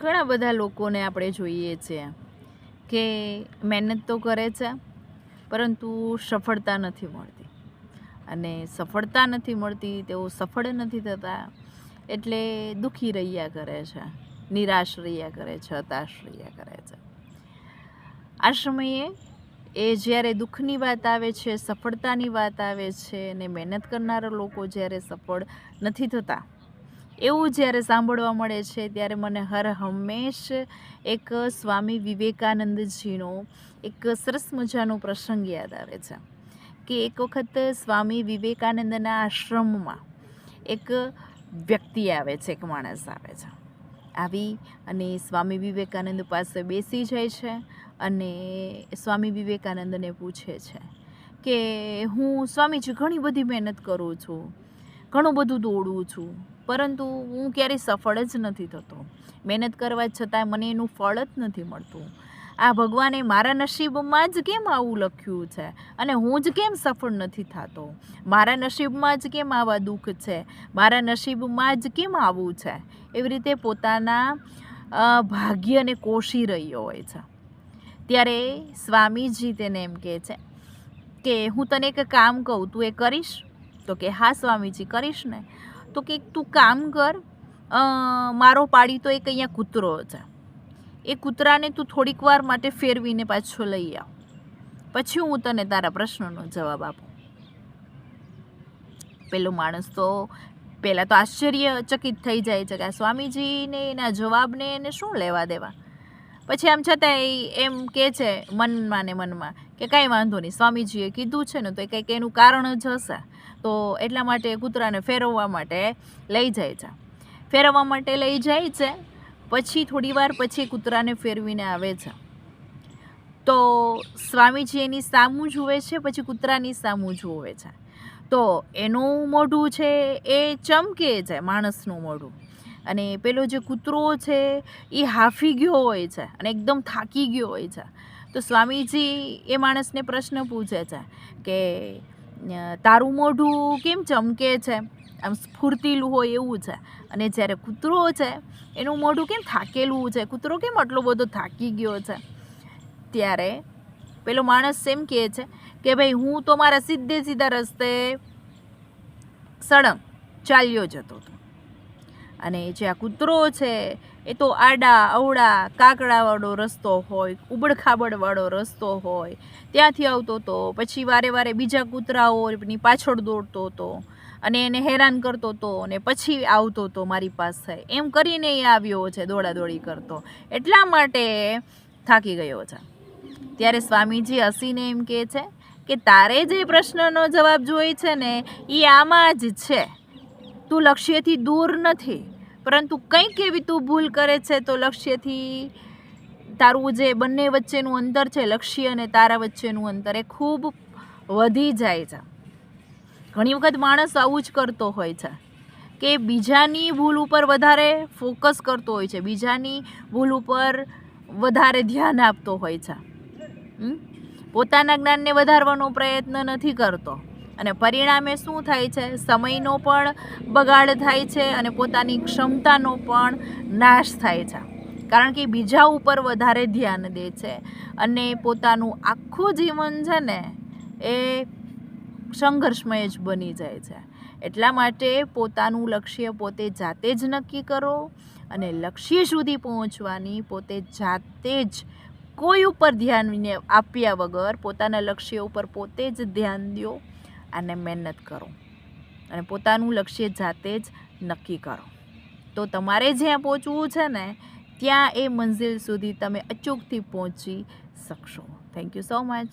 ઘણા બધા લોકોને આપણે જોઈએ છીએ કે મહેનત તો કરે છે, પરંતુ સફળતા નથી મળતી. અને સફળતા નથી મળતી, તેઓ સફળ નથી થતા, એટલે દુઃખી રહ્યા કરે છે, નિરાશ રહ્યા કરે છે, હતાશ રહ્યા કરે છે. આ સમયે એ જ્યારે દુઃખની વાત આવે છે, સફળતાની વાત આવે છે અને મહેનત કરનારા લોકો જ્યારે સફળ નથી થતા એવું જ્યારે સાંભળવા મળે છે ત્યારે મને હર હંમેશ એક સ્વામી વિવેકાનંદજીનો એક સરસ મજાનો પ્રસંગ યાદ આવે છે કે એક વખત સ્વામી વિવેકાનંદના આશ્રમમાં એક વ્યક્તિ આવે છે, એક માણસ આવે છે. આવી અને સ્વામી વિવેકાનંદ પાસે બેસી જાય છે અને સ્વામી વિવેકાનંદને પૂછે છે કે હું સ્વામીજી ઘણી બધી મહેનત કરું છું, ઘણું બધું દોડું છું પરંતુ હું ક્યારેય સફળ જ નથી થતો. મહેનત કરવા છતાંય મને એનું ફળ જ નથી મળતું. આ ભગવાને મારા નસીબમાં જ કેમ આવું લખ્યું છે? અને હું જ કેમ સફળ નથી થતો? મારા નસીબમાં જ કેમ આવા દુઃખ છે? મારા નસીબમાં જ કેમ આવું છે? એવી રીતે પોતાના ભાગ્યને કોશી રહ્યો હોય છે. ત્યારે સ્વામીજી તેને એમ કહે છે કે, હું તને એક કામ કહું, તું એ કરીશ? તો કે, હા, સ્વામીજી, કરીશ ને. તો કે તું કામ કર મારો પાડી તો એક અહીંયા કૂતરો છે. એ કૂતરાને તું થોડીક વાર માટે ફેરવીને પાછો લઈ આવ. પછી હું તને તારા પ્રશ્નનો જવાબ આપું. પેલો માણસ તો પહેલાં તો આશ્ચર્યચકિત થઈ જાય છે કે આ સ્વામીજીને એના જવાબને એને શું લેવા દેવા? પછી આમ છતાં એમ કહે છે મનમાં ને મનમાં કે કાંઈ વાંધો નહીં, સ્વામીજીએ કીધું છે ને તો એ કંઈક એનું કારણ જ હશે. તો એટલા માટે કૂતરાને ફેરવવા માટે લઈ જાય છે. ફેરવવા માટે લઈ જાય છે, પછી થોડી વાર પછી કૂતરાને ફેરવીને આવે છે. તો સ્વામીજી એની સામું જુએ છે, પછી કૂતરાની સામું જુએ છે. તો એનું મોઢું છે એ ચમકે છે, માણસનું મોઢું. અને પેલો જે કૂતરો છે એ હાફી ગયો હોય છે અને એકદમ થાકી ગયો હોય છે. તો સ્વામીજી એ માણસને પ્રશ્ન પૂછે છે કે તારું મોઢું કેમ ચમકે છે? આમ સ્ફૂર્તિલું હોય એવું છે. અને જ્યારે કૂતરો છે, એનું મોઢું કેમ થાકેલું છે? કૂતરો કેમ આટલો બધો થાકી ગયો છે? ત્યારે પેલો માણસ એમ કહે છે કે ભાઈ, હું તો મારા સીધે સીધા રસ્તે સળંગ ચાલ્યો જતો હતો. અને જે આ કૂતરો છે એ તો આડા અવડા કાકડાવાળો રસ્તો હોય, ઉબડખાબડવાળો રસ્તો હોય. ત્યાંથી આવતો હતો પછી વારે વારે બીજા કૂતરાઓની પાછળ દોડતો હતો અને એને હેરાન કરતો હતો અને પછી આવતો હતો મારી પાસે. એમ કરીને એ આવ્યો છે, દોડાદોડી કરતો. એટલા માટે થાકી ગયો છે. ત્યારે સ્વામીજી હસીને એમ કહે છે કે, તારે જે પ્રશ્નનો જવાબ જોઈએ છે ને એ આમાં જ છે. તું લક્ષ્યથી દૂર નથી. પરંતુ કંઈક એવી તું ભૂલ કરે છે તો લક્ષ્યથી તારું જે બંને વચ્ચેનું અંતર છે, લક્ષ્ય અને તારા વચ્ચેનું અંતર, એ ખૂબ વધી જાય છે. ઘણી વખત માણસ આવું જ કરતો હોય છે કે બીજાની ભૂલ ઉપર વધારે ફોકસ કરતો હોય છે, બીજાની ભૂલ ઉપર વધારે ધ્યાન આપતો હોય છે. પોતાના જ્ઞાનને વધારવાનો પ્રયત્ન નથી કરતો. અને પરિણામે શું થાય છે? સમયનો પણ બગાડ થાય છે અને પોતાની ક્ષમતાનો પણ નાશ થાય છે. કારણ કે બીજા ઉપર વધારે ધ્યાન દે છે અને પોતાનું આખું જીવન છે ને, એ સંઘર્ષમય જ બની જાય છે. એટલા માટે પોતાનું લક્ષ્ય પોતે જાતે જ નક્કી કરો અને લક્ષ્ય સુધી પહોંચવાની પોતે જાતે જ કોઈ ઉપર ધ્યાન આપ્યા વગર પોતાના લક્ષ્ય ઉપર પોતે જ ધ્યાન દો અને મહેનત કરો. અને પોતાનું લક્ષ્ય જાતે જ નક્કી કરો. તો તમારે જ્યાં પહોંચવું છે ને, ત્યાં એ મંઝિલ સુધી તમે અચૂકથી પહોંચી શકશો. Thank you so much